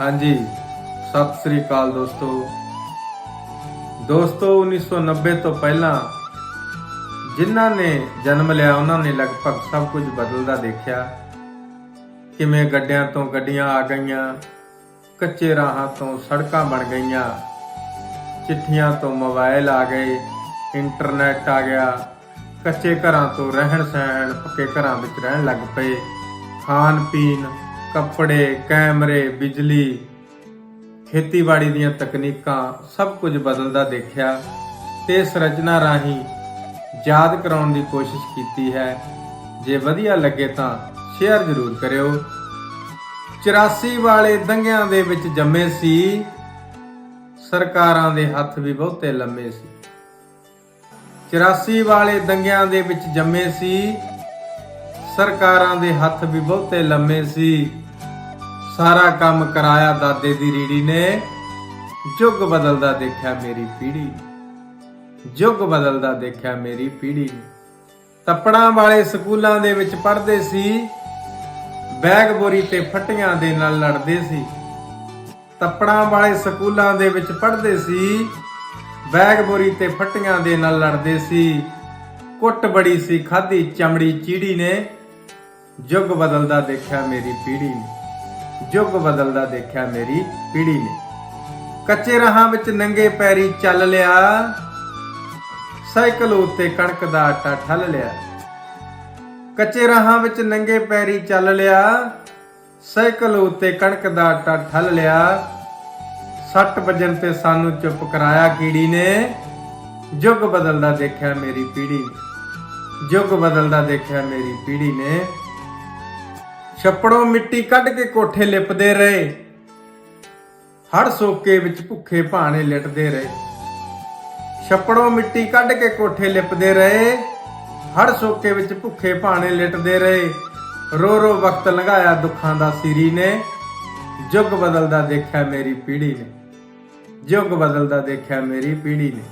ਹਾਂਜੀ। ਸਤਿ ਸ੍ਰੀ ਅਕਾਲ ਦੋਸਤੋ। ਦੋਸਤੋ 1990 ਤੋਂ ਪਹਿਲਾਂ ਜਿਨ੍ਹਾਂ ਨੇ ਜਨਮ ਲਿਆ, ਉਹਨਾਂ ਨੇ ਲਗਭਗ ਸਭ ਕੁਝ ਬਦਲਦਾ ਦੇਖਿਆ। ਕਿਵੇਂ ਗੱਡਿਆਂ ਤੋਂ ਗੱਡੀਆਂ ਆ ਗਈਆਂ, ਕੱਚੇ ਰਾਹਾਂ ਤੋਂ ਸੜਕਾਂ ਬਣ ਗਈਆਂ, ਚਿੱਠੀਆਂ ਤੋਂ ਮੋਬਾਈਲ ਆ ਗਏ, ਇੰਟਰਨੈਟ ਆ ਗਿਆ, ਕੱਚੇ ਘਰਾਂ ਤੋਂ ਰਹਿਣ ਸਹਿਣ ਪੱਕੇ ਘਰਾਂ ਵਿੱਚ ਰਹਿਣ ਲੱਗ ਪਏ ਖਾਣ ਪੀਣ ਕੱਪੜੇ, ਕੈਮਰੇ, ਬਿਜਲੀ, ਖੇਤੀਬਾੜੀ ਦੀਆਂ ਤਕਨੀਕਾਂ ਸਭ ਕੁਝ ਬਦਲਦਾ ਦੇਖਿਆ ਤੇ ਇਸ ਰਚਨਾ ਰਾਹੀਂ ਯਾਦ ਕਰਾਉਣ ਦੀ ਕੋਸ਼ਿਸ਼ ਕੀਤੀ ਹੈ। ਜੇ ਵਧੀਆ ਲੱਗੇ ਤਾਂ ਸ਼ੇਅਰ ਜ਼ਰੂਰ ਕਰਿਓ। 84 ਵਾਲੇ ਦੰਗਿਆਂ ਦੇ ਵਿੱਚ ਜੰਮੇ ਸੀ। ਸਰਕਾਰਾਂ ਦੇ ਹੱਥ ਵੀ ਬਹੁਤੇ ਲੰਮੇ ਸੀ। 84 ਵਾਲੇ ਦੰਗਿਆਂ ਦੇ ਵਿੱਚ ਜੰਮੇ ਸੀ। ਸਰਕਾਰਾਂ ਦੇ ਹੱਥ ਵੀ ਬਹੁਤੇ ਲੰਮੇ ਸੀ। ਸਾਰਾ ਕੰਮ ਕਰਾਇਆ ਦਾਦੇ ਦੀ ਰੀੜੀ ਨੇ। ਯੁੱਗ ਬਦਲਦਾ ਦੇਖਿਆ ਮੇਰੀ ਪੀੜੀ। ਯੁੱਗ ਬਦਲਦਾ ਦੇਖਿਆ ਮੇਰੀ ਪੀੜੀ। ਤੱਪੜਾਂ ਵਾਲੇ ਸਕੂਲਾਂ ਦੇ ਵਿੱਚ ਪੜ੍ਹਦੇ ਸੀ। ਬੈਗ ਬੋਰੀ ਤੇ ਫੱਟੀਆਂ ਦੇ ਨਾਲ ਲੜਦੇ ਸੀ। ਤੱਪੜਾਂ ਵਾਲੇ ਸਕੂਲਾਂ ਦੇ ਵਿੱਚ ਪੜ੍ਹਦੇ ਸੀ। ਬੈਗ ਬੋਰੀ ਤੇ ਫੱਟੀਆਂ ਦੇ ਨਾਲ ਲੜਦੇ ਸੀ। ਕੁੱਟ ਬੜੀ ਸੀ ਖਾਦੀ ਚਮੜੀ ਚੀੜੀ ਨੇ। ਯੁੱਗ ਬਦਲਦਾ ਦੇਖਿਆ ਮੇਰੀ ਪੀੜ੍ਹੀ ਨੇ। ਯੁੱਗ ਬਦਲਦਾ ਦੇਖਿਆ ਮੇਰੀ ਪੀੜੀ ਨੇ। ਕੱਚੇ ਰਾਹਾਂ ਵਿੱਚ ਨੰਗੇ ਪੈਰੀ ਚੱਲ ਲਿਆ। ਸਾਈਕਲ ਉੱਤੇ ਕਣਕ ਦਾ ਆਟਾ ਠੱਲ ਲਿਆ। ਕੱਚੇ ਰਾਹਾਂ ਵਿੱਚ ਨੰਗੇ ਪੈਰੀ ਚੱਲ ਲਿਆ। ਸਾਈਕਲ ਉੱਤੇ ਕਣਕ ਦਾ ਆਟਾ ਠੱਲ ਲਿਆ। ਸੱਟ ਵਜਣ ਤੇ ਸਾਨੂੰ ਚੁੱਪ ਕਰਾਇਆ ਕੀੜੀ ਨੇ। ਯੁੱਗ ਬਦਲਦਾ ਦੇਖਿਆ ਮੇਰੀ ਪੀੜੀ ਨੇ। ਯੁੱਗ ਬਦਲਦਾ ਦੇਖਿਆ ਮੇਰੀ ਪੀੜੀ ਨੇ। ਛੱਪੜੋਂ ਮਿੱਟੀ ਕੱਢ ਕੇ ਕੋਠੇ ਲਿਪਦੇ ਰਹੇ। ਹੜ ਸੋਕੇ ਵਿੱਚ ਭੁੱਖੇ ਭਾਣੇ ਲਿਟਦੇ ਰਹੇ। ਛੱਪੜੋਂ ਮਿੱਟੀ ਕੱਢ ਕੇ ਕੋਠੇ ਲਿਪਦੇ ਰਹੇ। ਹੜ ਸੋਕੇ ਵਿੱਚ ਭੁੱਖੇ ਭਾਣੇ ਲਿਟਦੇ ਰਹੇ। ਰੋ ਰੋ ਵਕਤ ਲੰਘਾਇਆ ਦੁੱਖਾਂ ਦਾ ਸਿਰੀ ਨੇ। ਯੁੱਗ ਬਦਲਦਾ ਦੇਖਿਆ ਮੇਰੀ ਪੀੜ੍ਹੀ ਨੇ। ਯੁੱਗ ਬਦਲਦਾ ਦੇਖਿਆ ਮੇਰੀ ਪੀੜ੍ਹੀ ਨੇ।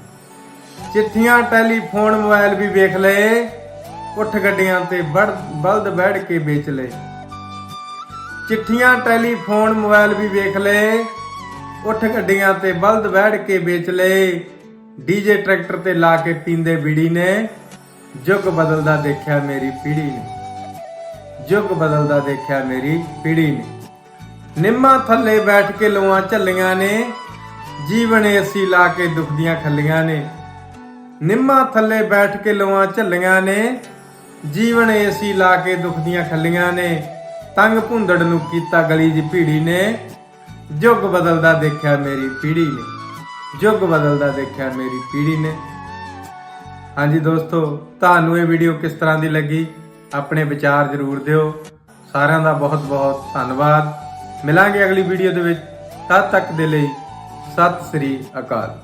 ਚਿੱਠੀਆਂ, ਟੈਲੀਫੋਨ, ਮੋਬਾਈਲ ਵੀ ਵੇਖ ਲਏ। ਉੱਠ ਗੱਡੀਆਂ ਤੇ ਬੜ- ਬਲਦ ਬੈਠ ਕੇ ਵੇਚ ਲਏ। ਚਿੱਠੀਆਂ, ਟੈਲੀਫੋਨ, ਮੋਬਾਈਲ ਵੀ ਵੇਖ ਲਏ। ਉੱਠ ਗੱਡੀਆਂ ਤੇ ਬਲਦ ਬੈਠ ਕੇ ਵੇਚ ਲਏ। ਡੀਜੇ ਟਰੈਕਟਰ ਤੇ ਲਾ ਕੇ ਪੀਂਦੇ ਬੀੜੀ ਨੇ। ਯੁੱਗ ਬਦਲਦਾ ਦੇਖਿਆ ਮੇਰੀ ਪੀੜ੍ਹੀ ਨੇ। ਯੁੱਗ ਬਦਲਦਾ ਦੇਖਿਆ ਮੇਰੀ ਪੀੜੀ ਨੇ। ਨਿੰਮਾ ਥੱਲੇ ਬੈਠ ਕੇ ਲਵਾਂ ਝੱਲੀਆਂ ਨੇ। ਜੀਵਨ ਏਸੀ ਲਾ ਕੇ ਦੁਖਦੀਆਂ ਖੱਲੀਆਂ ਨੇ। ਨਿੰਮਾ ਥੱਲੇ ਬੈਠ ਕੇ ਲਵਾਂ ਝੱਲੀਆਂ ਨੇ। ਜੀਵਨ ਏਸੀ ਲਾ ਕੇ ਦੁਖਦੀਆਂ ਖੱਲੀਆਂ ਨੇ। ਤੰਗ ਭੁੰਦੜ ਨੂੰ ਕੀਤਾ ਗਲੀ ਦੀ ਭੀੜੀ ਨੇ। ਯੁੱਗ ਬਦਲਦਾ ਦੇਖਿਆ ਮੇਰੀ ਪੀੜ੍ਹੀ ਨੇ। ਯੁੱਗ ਬਦਲਦਾ ਦੇਖਿਆ ਮੇਰੀ ਪੀੜ੍ਹੀ ਨੇ। ਹਾਂਜੀ ਦੋਸਤੋ, ਤੁਹਾਨੂੰ ਇਹ ਵੀਡੀਓ ਕਿਸ ਤਰ੍ਹਾਂ ਦੀ ਲੱਗੀ? ਆਪਣੇ ਵਿਚਾਰ ਜ਼ਰੂਰ ਦਿਓ। ਸਾਰਿਆਂ ਦਾ ਬਹੁਤ ਬਹੁਤ ਧੰਨਵਾਦ। ਮਿਲਾਂਗੇ ਅਗਲੀ ਵੀਡੀਓ ਦੇ ਵਿੱਚ। ਤਦ ਤੱਕ ਦੇ ਲਈ ਸਤਿ ਸ੍ਰੀ ਅਕਾਲ।